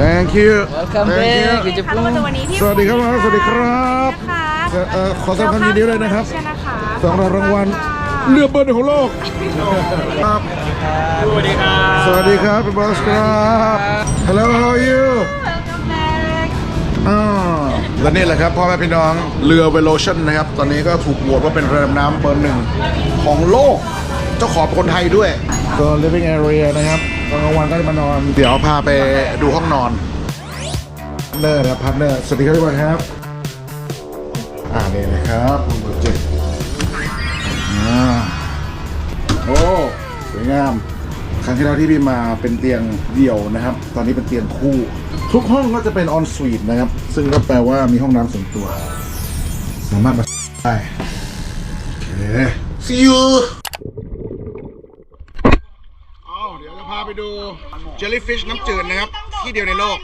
thank you Welcome thank you back กิจค่ะภูแล้วมิก็วันนี้ที่สวัสดีครับสวัสดีครับนะคะเอ่อขอแสดงความยินดีด้วยนะครับเชิญนะคะสำหรับรางวัลเรือเบอร์หนึ่งของโลกครับสวัสดีครับ สวัสดีครับเป็นบอสครับ Hello how are you Welcome back อ่าและนี่แหละครับพ่อแม่พี่น้องเรือเวโลชันนะครับ ตอนนี้ก็ถูกโหวตว่าเป็นเรือดำน้ำเบอร์หนึ่งของโลก เจ้าของเป็นคนไทยด้วย ก็ living area นะครับต อนกลางวันก็จะมานอน เดี๋ยวพาไปดูห้องนอนเนอร์นะครับพาร์ทเนอร์สวัสดีครับทุกคนครับ อ่านี่นะครับเบอร์เจ็ดอ่าโอ้สวยงาม ครั้งที่แล้วที่พี่มาเป็นเตียงเดี่ยวนะครับ ตอนนี้เป็นเตียงคู่ ทุกห้องก็จะเป็นออนสวีทนะครับ ซึ่งก็แปลว่ามีห้องน้ำส่วนตัว สามารถมาได้โอเค see you เอาเดี๋ ยวจะพาไปดู jellyfish น้ำจืดนะครับ ที่เดียวในโลก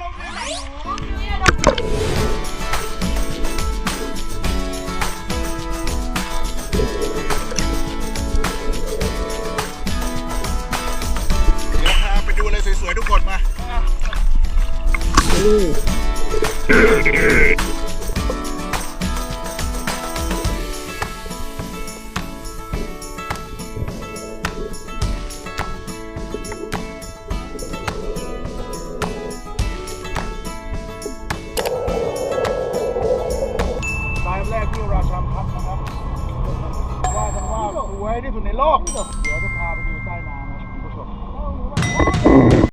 วยที่สุดในโลก เดี๋ยวจะพาไปดูใต้น้ำนะคุณผู้ชม